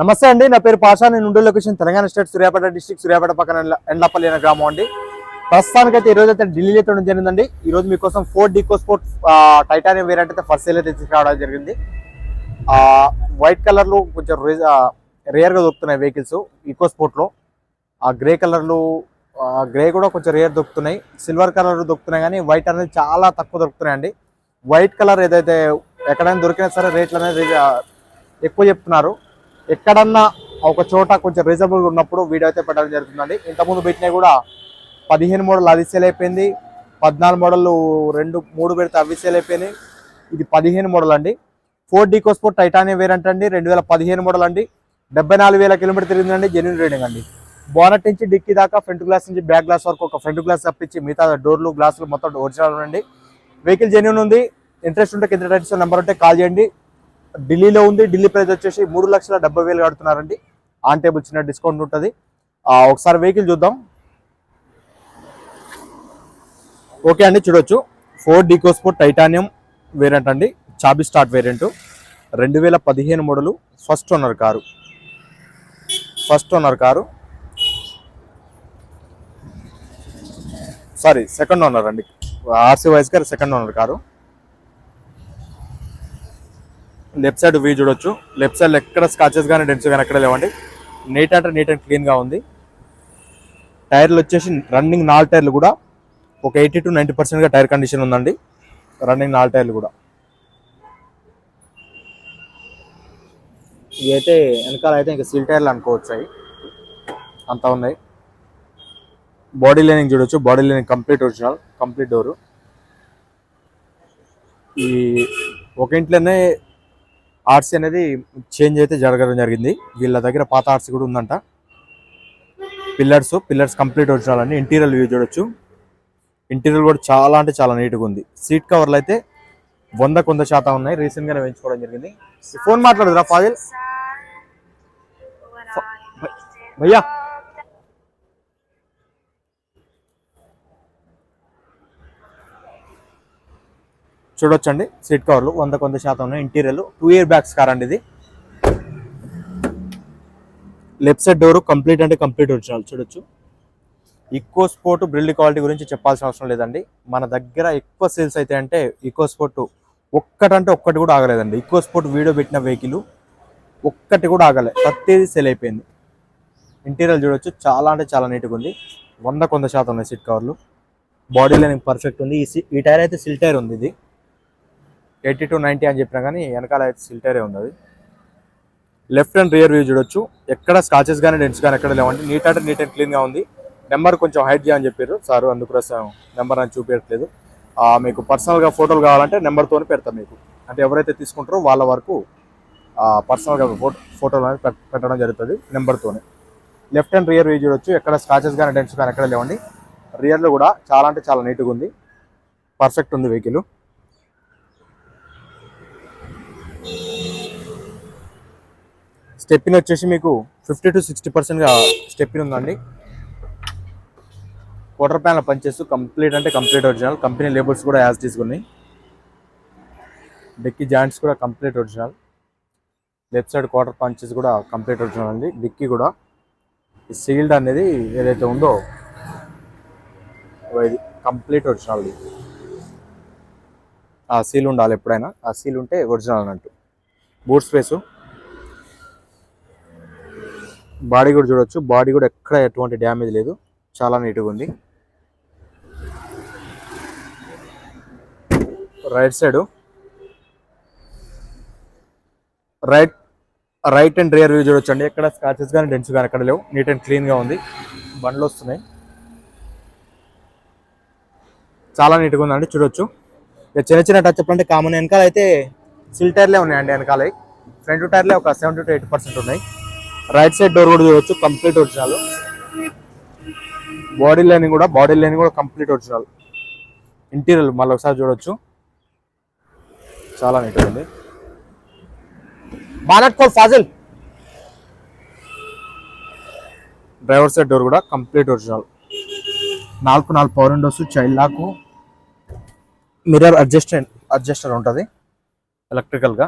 నమస్తే అండి నా పేరు పాషా నేను ఉండే location Telangana state Suryapet district Suryapet పక్కన ఎండపల్లి అనే గ్రామం అండి. ప్రస్తుతానికైతే ఈ రోజు అయితే ఢిల్లీలో అయితే ఉండడం జరిగిందండి. ఈ రోజు మీకోసం ఫోర్ డీకో స్పోర్ట్ టైటానియం వేరియంట్ అయితే ఫస్ట్ సేల్ అయితే తీసుకురావడం జరిగింది. వైట్ కలర్లు కొంచెం రేర్గా దొరుకుతున్నాయి వెహికల్స్ ఈకో స్పోర్ట్లో. ఆ గ్రే కలర్లు గ్రే కూడా కొంచెం రేర్ దొరుకుతున్నాయి. సిల్వర్ కలర్ దొరుకుతున్నాయి కానీ వైట్ అనేది చాలా తక్కువ దొరుకుతున్నాయి అండి వైట్ కలర్ ఏదైతే ఎక్కడైనా దొరికినా సరే రేట్లు అనేది ఎక్కువ చెప్తున్నారు. ఎక్కడన్నా ఒక చోట కొంచెం రీజనబుల్గా ఉన్నప్పుడు వీడియో అయితే పెట్టడం జరుగుతుందండి. ఇంతకుముందు పెట్టినవి కూడా పదిహేను మోడల్ అది సేల్ అయిపోయింది పద్నాలుగు మోడల్ రెండు మూడు పెడితే అవి సేల్ అయిపోయినాయి. ఇది పదిహేను మోడల్ అండి ఫోర్ డీకోస్పోర్ట్ టైటానియం వేరియంట్ అండి రెండు వేల పదిహేను మోడల్ అండి డెబ్బై నాలుగు వేల కిలోమీటర్ తిరిగిందండి జెన్యున్ రీడింగ్ అండి. బోనట్ నుంచి డిక్కీ దాకా ఫ్రంట్ గ్లాస్ నుంచి బ్యాక్ గ్లాస్ వరకు ఒక ఫ్రంట్ గ్లాస్ తప్పించి మిగతా డోర్లు గ్లాసులు మొత్తం ఒరిజినల్ ఉండండి వెహికల్ జెన్యున్ ఉంది. ఇంట్రెస్ట్ ఉంటే కింద టైట్స్ నెంబర్ ఉంటే కాల్ చేయండి. ఢిల్లీలో ఉంది. ఢిల్లీ ప్రైస్ వచ్చేసి మూడు లక్షల డెబ్బై వేలు కడుతున్నారండి. ఆన్ టేబుల్ చిన్న డిస్కౌంట్ ఉంటుంది. ఒకసారి వెహికల్ చూద్దాం. ఓకే అండి చూడొచ్చు. ఫోర్ డీకోస్పోర్ట్ టైటానియం వేరియంట్ అండి. చాబీ స్టార్ట్ వేరియంట్. రెండు వేల పదిహేను model first owner car. First owner car. Sorry second owner అండి. ఆర్సీ వైస్ గారు second owner car. Left side view చూడొచ్చు. లెఫ్ట్ సైడ్ ఎక్కడ స్కాచెస్ కానీ డెంట్స్ కానీ ఎక్కడ లేవండి. నీట్ అంటే నీట్ అండ్ క్లీన్గా ఉంది. టైర్లు వచ్చేసి రన్నింగ్ నాలుగు టైర్లు కూడా ఒక ఎయిటీ టు నైంటీ పర్సెంట్గా టైర్ కండిషన్ ఉందండి. రన్నింగ్ నాలుగు టైర్లు కూడా. ఇవి అయితే వెనకాల అయితే ఇంకా సీల్ టైర్లు అనుకోవచ్చు అవి. అంతా ఉన్నాయి. బాడీ లైనింగ్ చూడొచ్చు. Body lining complete original complete door ఈ ఒక ఇంట్లోనే ఆర్సీ అనేది చేంజ్ అయితే జరగడం జరిగింది. వీళ్ళ దగ్గర పాత ఆర్సీ కూడా ఉందంట. పిల్లర్స్ పిల్లర్స్ కంప్లీట్ ఒరిజినల్ అండి ఇంటీరియర్ వ్యూ చూడొచ్చు. ఇంటీరియర్ కూడా చాలా అంటే చాలా నీట్గా ఉంది. సీట్ కవర్లు అయితే వంద కొంద శాతం ఉన్నాయి. రీసెంట్ గానే వేయించుకోవడం జరిగింది. ఫోన్ మాట్లాడుతురా ఫాజిల్? భయ్యా! చూడొచ్చండి. సీట్ కవర్లు వంద కొంత శాతం ఉన్నాయి. Interior two air bags car అండి ఇది. లెఫ్ట్ సైడ్ డోర్ కంప్లీట్ అంటే కంప్లీట్ ఒరిజినల్ చూడొచ్చు. ఈకో స్పోర్ట్ బ్రిల్డ్ క్వాలిటీ గురించి చెప్పాల్సిన అవసరం లేదండి. మన దగ్గర ఎక్కువ సేల్స్ అయితే అంటే ఈకో స్పోర్ట్ ఒక్కటంటే ఒక్కటి కూడా ఆగలేదండి. ఈకో స్పోర్ట్ వీడియో పెట్టిన వెహికల్ ఒక్కటి కూడా ఆగలే. ప్రతిదీ సెల్ అయిపోయింది. ఇంటీరియర్ చూడొచ్చు. చాలా అంటే చాలా నీట్గా ఉంది. వంద కొంత శాతం ఉన్నాయి సీట్ కవర్లు బాడీ లైనింగ్ పర్ఫెక్ట్ ఉంది. ఈ ఈ టైర్ అయితే సిల్ టైర్ ఉంది ఇది. ఎయిటీ టు నైంటీ అని చెప్పినా కానీ వెనకాల అయితే సిల్టరే ఉంది లెఫ్ట్ అండ్ రియర్ వ్యూ చూడొచ్చు. ఎక్కడ స్కాచెస్ కానీ డెన్స్ కానీ ఎక్కడ లేవండి. నీట్ అంటే నీట్ అండ్ క్లీన్గా ఉంది. నెంబర్ కొంచెం హైట్ చేయని చెప్పారు. సార్ అందుకోసం నెంబర్ అని చూపించట్లేదు మీకు పర్సనల్గా ఫోటోలు కావాలంటే నెంబర్తోనే పెడతాం మీకు. అంటే ఎవరైతే తీసుకుంటారో వాళ్ళ వరకు పర్సనల్గా ఫోటో ఫోటోలు అనేది పెట్టడం జరుగుతుంది నెంబర్తోనే లెఫ్ట్ అండ్ రియర్ వ్యూ చూడొచ్చు. ఎక్కడ స్కాచెస్ కానీ డెన్స్ కానీ ఎక్కడ లేవండి. రియర్లో కూడా చాలా అంటే చాలా నీట్గా ఉంది. పర్ఫెక్ట్ ఉంది వెహికల్. స్టెప్పిన్ వచ్చేసి మీకు ఫిఫ్టీ టు సిక్స్టీ పర్సెంట్గా స్టెప్పిన్ ఉందండి. క్వార్టర్ ప్యానల్ పనిచేస్తూ కంప్లీట్ అంటే కంప్లీట్ ఒరిజినల్. కంపెనీ లేబుల్స్ కూడా యాజ్ తీసుకున్నాయి డిక్కీ జాయింట్స్ కూడా complete original. Left side quarter punches కూడా కంప్లీట్ ఒరిజినల్ అండి. డిక్కీ కూడా. సీల్డ్ అనేది ఏదైతే ఉందో ఇది కంప్లీట్ ఒరిజినల్ ఆ సీల్ ఉండాలి ఎప్పుడైనా. ఆ సీల్ ఉంటే ఒరిజినల్ అన్నట్టు. బూట్ స్పేసు బాడీ కూడా చూడొచ్చు. బాడీ కూడా ఎక్కడ ఎటువంటి డ్యామేజ్ లేదు. చాలా నీట్గా ఉంది. Right side. Right right and rear view చూడొచ్చండి. ఎక్కడ స్కాచెస్ కానీ డెన్స్ కానీ ఎక్కడ లేవు. నీట్ అండ్ క్లీన్గా ఉంది. బండ్లు వస్తున్నాయి. చాలా నీట్గా ఉందండి. చూడొచ్చు. ఇక చిన్న చిన్న టచ్ అంటే కామన్ వెనకాల అయితే సిల్ టైర్లే ఉన్నాయండి వెనకాల ఫ్రంట్ టైర్లే ఒక సెవెంటీ టు ఎయిటీ పర్సెంట్ ఉన్నాయి. రైట్ సైడ్ డోర్ కూడా చూడొచ్చు కంప్లీట్ ఒరిజినల్. బాడీ లైనింగ్ కూడా బాడీ లైనింగ్ కూడా కంప్లీట్ ఒరిజినల్. ఇంటీరియర్ మళ్ళీ ఒకసారి చూడొచ్చు. చాలా నీట్ ఉంది. బానట్ కోల్ ఫాజిల్. డ్రైవర్ సైడ్ డోర్ కూడా కంప్లీట్ ఒరిజినల్. నాలుగు నాలుగు power windows child lock mirror adjust adjuster ఉంటుంది. ఎలక్ట్రికల్గా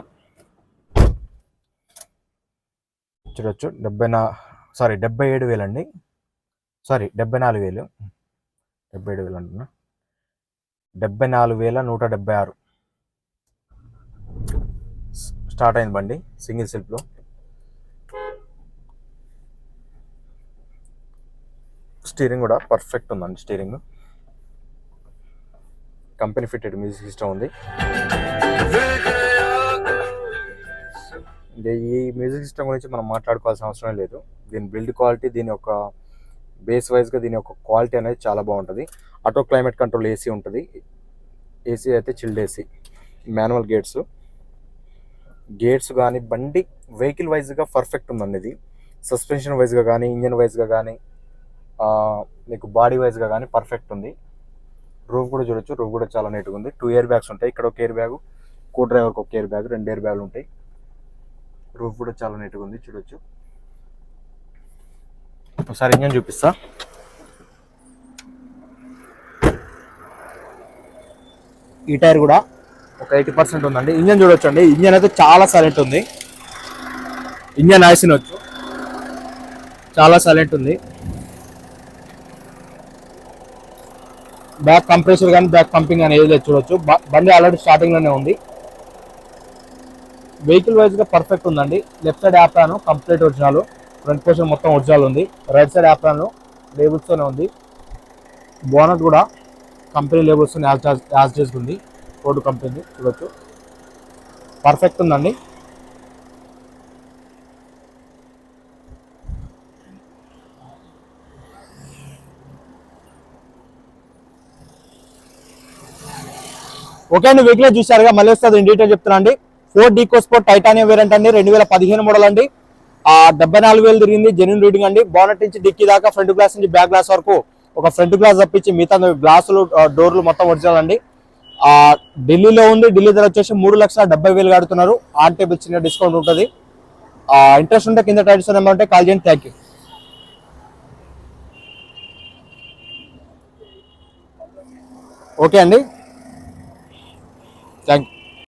చూడొచ్చు. డెబ్బై నా సారీ డెబ్బై ఏడు వేలు అండి సారీ డెబ్బై నాలుగు వేలు. డెబ్బై ఏడు వేలు అంటున్నా. డెబ్బై నాలుగు వేల నూట డెబ్బై ఆరు. స్టార్ట్ అయింది బండి సింగిల్ సెల్ఫ్లో. స్టీరింగ్ కూడా పర్ఫెక్ట్ ఉందండి steering. Company fitted music system ఉంది. ఈ మ్యూజిక్ సిస్టమ్ గురించి మనం మాట్లాడుకోవాల్సిన అవసరం లేదు. దీని బిల్డ్ క్వాలిటీ దీని యొక్క బేస్ వైజ్గా దీని యొక్క క్వాలిటీ అనేది చాలా బాగుంటుంది. ఆటో క్లైమేట్ కంట్రోల్ ఏసీ ఉంటుంది. ఏసీ అయితే chilled AC manual gates. Gates కానీ బండి వెహికల్ వైజ్గా పర్ఫెక్ట్ ఉందండి ఇది. సస్పెన్షన్ వైజ్గా కానీ ఇంజన్ వైజ్గా కానీ మీకు బాడీ వైజ్గా కానీ పర్ఫెక్ట్ ఉంది. రూఫ్ కూడా చూడొచ్చు. రూఫ్ కూడా చాలా నీట్గా ఉంది. టూ ఇయర్ బ్యాగ్స్ ఉంటాయి. ఇక్కడ ఒక ఇయర్ బ్యాగ్ కో డ్రైవర్కి ఒక ఇయర్ బ్యాగ్ రెండు ఇయర్ బ్యాగులు ఉంటాయి. రూఫ్ కూడా చాలా నీట్గా ఉంది చూడొచ్చు. ఒకసారి ఇంజన్ చూపిస్తా. ఈ టైర్ కూడా ఒక ఎయిటీ పర్సెంట్ ఉందండి. ఇంజన్ చూడొచ్చు అండి ఇంజన్ అయితే చాలా సైలెంట్ ఉంది. ఇంజన్ నాయిస్ వచ్చు చాలా సైలెంట్ ఉంది. బ్యాక్ కంప్రెసర్ కానీ బ్యాక్ పంపింగ్ కానీ ఏది లేదు చూడొచ్చు. బండి ఆల్రెడీ స్టార్టింగ్లోనే ఉంది. వెహికల్ వైజ్గా పర్ఫెక్ట్ ఉందండి. Left side apron complete original front portion మొత్తం ఒరిజినల్ ఉంది. రైట్ సైడ్ యాప్రాన్ లేబుల్స్ తోనే ఉంది. బోనట్ కూడా కంపెనీ లేబుల్స్ యాజ్ చేసుకుంది ఫోర్డ్ కంపెనీ చూడొచ్చు. పర్ఫెక్ట్ ఉందండి. ఓకే అండి వెహికల్ చూసారుగా మళ్ళీ వస్తుంది ఇన్ డీటెయిల్ చెప్తున్నా అండి ఫోర్ డీకో స్పోర్ట్ టైటానియం వేరియంట్ అండి రెండు వేల పదిహేను మోడల్ అండి. ఆ డెబ్బై నాలుగు వేలు తిరిగింది జెన్యున్ రీడింగ్ అండి. బోనట్ నుంచి డిక్కీ దాకా ఫ్రంట్ గ్లాస్ నుంచి బ్యాక్ గ్లాస్ వరకు ఒక ఫ్రంట్ గ్లాస్ తప్పించి మిగతా గ్లాసులు డోర్లు మొత్తం ఒరిజినల్ అండి. ఆ ఢిల్లీలో ఉంది ఢిల్లీ ధర వచ్చేసి మూడు లక్షల డెబ్బై వేలు కడుతున్నారు. ఆన్ టేబుల్ చిన్న డిస్కౌంట్ ఉంటుంది. ఆ ఇంట్రెస్ట్ ఉంటే కింద టైటిల్స్ నెంబర్ ఉంటే కాల్ చేయండి థ్యాంక్ యూ ఓకే అండి. Thank you